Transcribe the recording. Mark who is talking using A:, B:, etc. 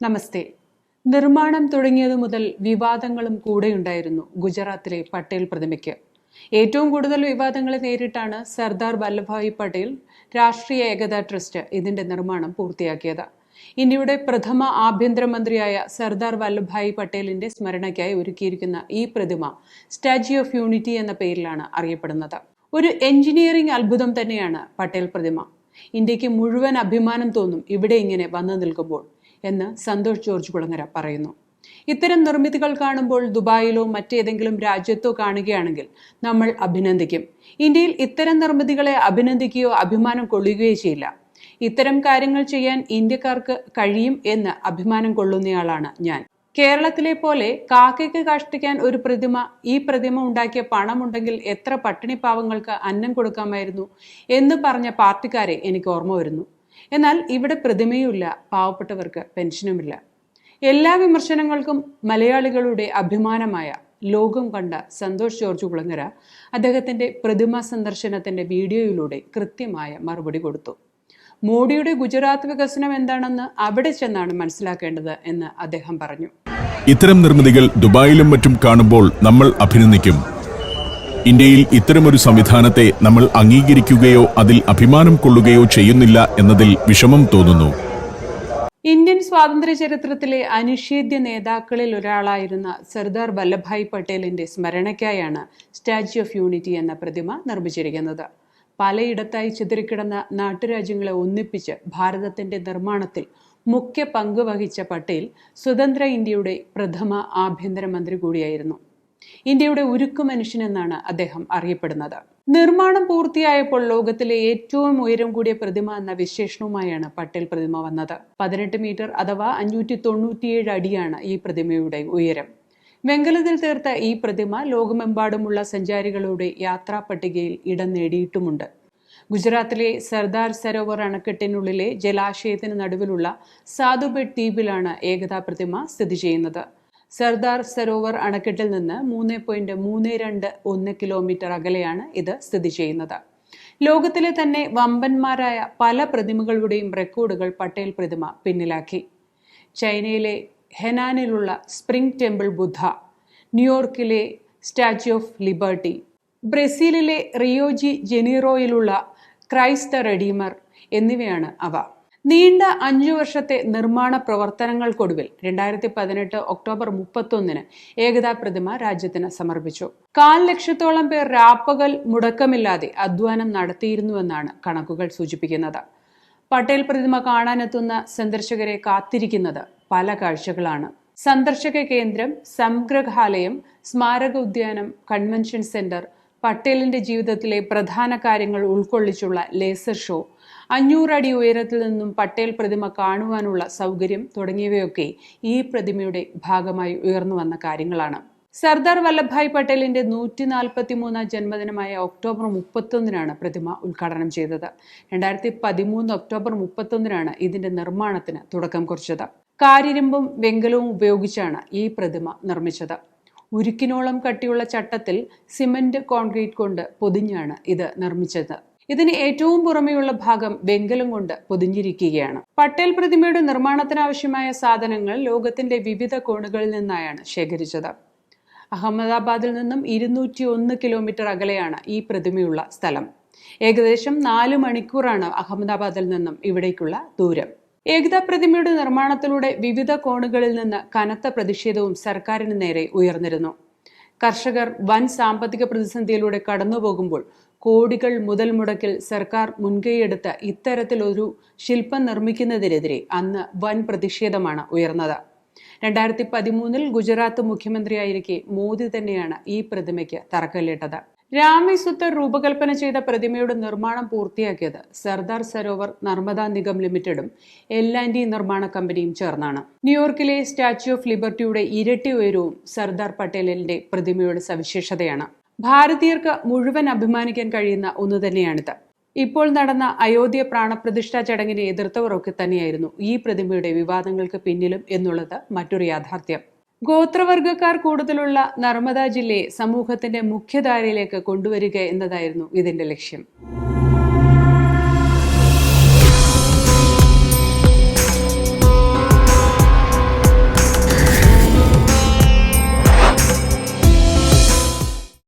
A: നമസ്തേ. നിർമ്മാണം തുടങ്ങിയതു മുതൽ വിവാദങ്ങളും കൂടെയുണ്ടായിരുന്നു ഗുജറാത്തിലെ പട്ടേൽ പ്രതിമയ്ക്ക്. ഏറ്റവും കൂടുതൽ വിവാദങ്ങളെ നേരിട്ടാണ് സർദാർ വല്ലഭായ് പട്ടേൽ രാഷ്ട്രീയ ഏകതാ ട്രസ്റ്റ് ഇതിന്റെ നിർമ്മാണം പൂർത്തിയാക്കിയത്. ഇന്ത്യയുടെ പ്രഥമ ആഭ്യന്തരമന്ത്രിയായ സർദാർ വല്ലഭായ് പട്ടേലിന്റെ സ്മരണയ്ക്കായി ഒരുക്കിയിരിക്കുന്ന ഈ പ്രതിമ സ്റ്റാച്യു ഓഫ് യൂണിറ്റി എന്ന പേരിലാണ് അറിയപ്പെടുന്നത്. ഒരു എഞ്ചിനീയറിംഗ് അത്ഭുതം തന്നെയാണ് പട്ടേൽ പ്രതിമ. ഇന്ത്യയ്ക്ക് മുഴുവൻ അഭിമാനം തോന്നും ഇവിടെ ഇങ്ങനെ വന്നു നിൽക്കുമ്പോൾ. എന്ന് സന്തോഷ് ജോർജ് കുളങ്ങര പറയുന്നു. ഇത്തരം നിർമ്മിതികൾ കാണുമ്പോൾ ദുബായിലോ മറ്റേതെങ്കിലും രാജ്യത്തോ കാണുകയാണെങ്കിൽ നമ്മൾ അഭിനന്ദിക്കും. ഇന്ത്യയിൽ ഇത്തരം നിർമ്മിതികളെ അഭിനന്ദിക്കുകയോ അഭിമാനം കൊള്ളുകയോ ചെയ്യില്ല. ഇത്തരം കാര്യങ്ങൾ ചെയ്യാൻ ഇന്ത്യക്കാർക്ക് കഴിയും എന്ന് അഭിമാനം കൊള്ളുന്നയാളാണ് ഞാൻ. കേരളത്തിലെ പോലെ കാക്കയ്ക്ക് കാഷ്ടിക്കാൻ ഒരു പ്രതിമ ഈ പ്രതിമ ഉണ്ടാക്കിയ പണമുണ്ടെങ്കിൽ എത്ര പട്ടിണി പാവങ്ങൾക്ക് അന്നം കൊടുക്കാമായിരുന്നു എന്ന് പറഞ്ഞ പാർട്ടിക്കാരെ എനിക്ക് ഓർമ്മ വരുന്നു. എന്നാൽ ഇവിടെ പ്രതിമയുമില്ല പാവപ്പെട്ടവർക്ക് പെൻഷനുമില്ല. എല്ലാ വിമർശനങ്ങൾക്കും മലയാളികളുടെ അഭിമാനമായ ലോകം കണ്ട സന്തോഷ് ജോർജ് കുളങ്ങര അദ്ദേഹത്തിന്റെ പ്രതിമ സന്ദർശനത്തിന്റെ വീഡിയോയിലൂടെ കൃത്യമായ മറുപടി കൊടുത്തു. മോഡിയുടെ ഗുജറാത്ത് വികസനം എന്താണെന്ന് അവിടെ ചെന്നാണ് മനസ്സിലാക്കേണ്ടത് എന്ന് അദ്ദേഹം പറഞ്ഞു.
B: ഇത്തരം നിർമ്മിതികൾ ദുബായിലും മറ്റും കാണുമ്പോൾ നമ്മൾ അഭിനന്ദിക്കും. ഇന്ത്യയിൽ ഇത്തരമൊരു സംവിധാനത്തെ നമ്മൾ അംഗീകരിക്കുകയോ അതിൽ അഭിമാനം കൊള്ളുകയോ ചെയ്യുന്നില്ല എന്നതിൽ വിഷമം തോന്നുന്നു.
A: ഇന്ത്യൻ സ്വാതന്ത്ര്യ ചരിത്രത്തിലെ അനിഷേധ്യ നേതാക്കളിൽ ഒരാളായിരുന്ന സർദാർ വല്ലഭായ് പട്ടേലിന്റെ സ്മരണയ്ക്കായാണ് സ്റ്റാച്യു ഓഫ് യൂണിറ്റി എന്ന പ്രതിമ നിർമ്മിച്ചിരിക്കുന്നത്. പലയിടത്തായി ചിതറിക്കിടന്ന നാട്ടുരാജ്യങ്ങളെ ഒന്നിപ്പിച്ച് ഭാരതത്തിന്റെ നിർമ്മാണത്തിൽ മുഖ്യ പങ്ക് വഹിച്ച പട്ടേൽ സ്വതന്ത്ര ഇന്ത്യയുടെ പ്രഥമ ആഭ്യന്തരമന്ത്രി കൂടിയായിരുന്നു. ഇന്ത്യയുടെ ഉരുക്കു മനുഷ്യൻ എന്നാണ് അദ്ദേഹം അറിയപ്പെടുന്നത്. നിർമ്മാണം പൂർത്തിയായപ്പോൾ ലോകത്തിലെ ഏറ്റവും ഉയരം കൂടിയ പ്രതിമ എന്ന വിശേഷണവുമായാണ് പട്ടേൽ പ്രതിമ വന്നത്. പതിനെട്ട് മീറ്റർ അഥവാ അഞ്ഞൂറ്റി തൊണ്ണൂറ്റിയേഴ് അടിയാണ് ഈ പ്രതിമയുടെ ഉയരം. വെങ്കലത്തിൽ തീർത്ത ഈ പ്രതിമ ലോകമെമ്പാടുമുള്ള സഞ്ചാരികളുടെ യാത്രാ പട്ടികയിൽ ഇടം നേടിയിട്ടുമുണ്ട്. ഗുജറാത്തിലെ സർദാർ സരോവർ അണക്കെട്ടിനുള്ളിലെ ജലാശയത്തിന് നടുവിലുള്ള സാധുബെഡ് ദ്വീപിലാണ് ഏകതാ പ്രതിമ സ്ഥിതി ചെയ്യുന്നത്. സർദാർ സരോവർ അണക്കെട്ടിൽ നിന്ന് മൂന്ന് പോയിന്റ് മൂന്ന് രണ്ട് ഒന്ന് കിലോമീറ്റർ അകലെയാണ് ഇത് സ്ഥിതി ചെയ്യുന്നത്. ലോകത്തിലെ തന്നെ വമ്പന്മാരായ പല പ്രതിമകളുടെയും റെക്കോർഡുകൾ പട്ടേൽ പ്രതിമ പിന്നിലാക്കി. ചൈനയിലെ ഹെനാനിലുള്ള സ്പ്രിംഗ് ടെമ്പിൾ ബുദ്ധ ന്യൂയോർക്കിലെ സ്റ്റാച്യു ഓഫ് ലിബർട്ടി ബ്രസീലിലെ റിയോജി ജെനീറോയിലുള്ള ക്രൈസ്ത റെഡീമർ എന്നിവയാണ് അവ. നീണ്ട അഞ്ചു വർഷത്തെ നിർമ്മാണ പ്രവർത്തനങ്ങൾക്കൊടുവിൽ രണ്ടായിരത്തി പതിനെട്ട് ഒക്ടോബർ മുപ്പത്തൊന്നിന് ഏകതാ പ്രതിമ രാജ്യത്തിന് സമർപ്പിച്ചു. കാൽ ലക്ഷത്തോളം പേർ രാപ്പകൽ മുടക്കമില്ലാതെ അധ്വാനം നടത്തിയിരുന്നുവെന്നാണ് കണക്കുകൾ സൂചിപ്പിക്കുന്നത്. പട്ടേൽ പ്രതിമ കാണാനെത്തുന്ന സന്ദർശകരെ കാത്തിരിക്കുന്നത് പല കാഴ്ചകളാണ്. സന്ദർശക കേന്ദ്രം സംഗ്രഹാലയം സ്മാരക ഉദ്യാനം കൺവെൻഷൻ സെന്റർ പട്ടേലിന്റെ ജീവിതത്തിലെ പ്രധാന കാര്യങ്ങൾ ഉൾക്കൊള്ളിച്ചുള്ള ലേസർ ഷോ അഞ്ഞൂറടി ഉയരത്തിൽ നിന്നും പട്ടേൽ പ്രതിമ കാണുവാനുള്ള സൗകര്യം തുടങ്ങിയവയൊക്കെ ഈ പ്രതിമയുടെ ഭാഗമായി ഉയർന്നു വന്ന കാര്യങ്ങളാണ്. സർദാർ വല്ലഭായ് പട്ടേലിന്റെ നൂറ്റി നാൽപ്പത്തി മൂന്നാം ജന്മദിനമായ ഒക്ടോബർ മുപ്പത്തൊന്നിനാണ് പ്രതിമ ഉദ്ഘാടനം ചെയ്തത്. രണ്ടായിരത്തി പതിമൂന്ന് ഒക്ടോബർ മുപ്പത്തൊന്നിനാണ് ഇതിന്റെ നിർമ്മാണത്തിന് തുടക്കം കുറിച്ചത്. കാരിരുമ്പും വെങ്കലവും ഉപയോഗിച്ചാണ് ഈ പ്രതിമ നിർമ്മിച്ചത്. ഉരുക്കിനോളം കട്ടിയുള്ള ചട്ടത്തിൽ സിമന്റ് കോൺക്രീറ്റ് കൊണ്ട് പൊതിഞ്ഞാണ് ഇത് നിർമ്മിച്ചത്. ഇതിന് ഏറ്റവും പുറമെയുള്ള ഭാഗം വെങ്കലം കൊണ്ട് പൊതിഞ്ഞിരിക്കുകയാണ്. പട്ടേൽ പ്രതിമയുടെ നിർമ്മാണത്തിനാവശ്യമായ സാധനങ്ങൾ ലോകത്തിന്റെ വിവിധ കോണുകളിൽ നിന്നായാണ് ശേഖരിച്ചത്. അഹമ്മദാബാദിൽ നിന്നും ഇരുന്നൂറ്റി ഒന്ന് കിലോമീറ്റർ അകലെയാണ് ഈ പ്രതിമയുള്ള സ്ഥലം. ഏകദേശം നാല് മണിക്കൂറാണ് അഹമ്മദാബാദിൽ നിന്നും ഇവിടേക്കുള്ള ദൂരം. ഏകതാ പ്രതിമയുടെ നിർമ്മാണത്തിലൂടെ വിവിധ കോണുകളിൽ നിന്ന് കനത്ത പ്രതിഷേധവും സർക്കാരിന് നേരെ ഉയർന്നിരുന്നു. കർഷകർ വൻ സാമ്പത്തിക പ്രതിസന്ധിയിലൂടെ കടന്നുപോകുമ്പോൾ കോടികൾ മുതൽ മുടക്കിൽ സർക്കാർ മുൻകൈയെടുത്ത് ഇത്തരത്തിലൊരു ശില്പം നിർമ്മിക്കുന്നതിനെതിരെ അന്ന് വൻ പ്രതിഷേധമാണ് ഉയർന്നത്. രണ്ടായിരത്തി പതിമൂന്നിൽ ഗുജറാത്ത് മുഖ്യമന്ത്രിയായിരിക്കെ മോദി തന്നെയാണ് ഈ പ്രതിമയ്ക്ക് തറക്കല്ലിട്ടത്. രാമേശ്വത്തർ രൂപകൽപ്പന ചെയ്ത പ്രതിമയുടെ നിർമ്മാണം പൂർത്തിയാക്കിയത് സർദാർ സരോവർ നർമ്മദാ നിഗം ലിമിറ്റഡും എൽ ആൻഡ് നിർമ്മാണ കമ്പനിയും ചേർന്നാണ്. ന്യൂയോർക്കിലെ സ്റ്റാച്യു ഓഫ് ലിബർട്ടിയുടെ ഇരട്ടി ഉയരവും സർദാർ പട്ടേലിന്റെ പ്രതിമയുടെ സവിശേഷതയാണ്. ഭാരതീയർക്ക് മുഴുവൻ അഭിമാനിക്കാൻ കഴിയുന്ന ഒന്ന് തന്നെയാണിത്. ഇപ്പോൾ നടന്ന അയോധ്യ പ്രാണപ്രതിഷ്ഠാ ചടങ്ങിനെ എതിർത്തവരൊക്കെ തന്നെയായിരുന്നു ഈ പ്രതിമയുടെ വിവാദങ്ങൾക്ക് പിന്നിലും എന്നുള്ളത് മറ്റൊരു യാഥാർത്ഥ്യം. ഗോത്രവർഗക്കാർ കൂടുതലുള്ള നർമ്മദ ജില്ലയെ സമൂഹത്തിന്റെ മുഖ്യധാരയിലേക്ക് കൊണ്ടുവരിക എന്നതായിരുന്നു ഇതിന്റെ ലക്ഷ്യം.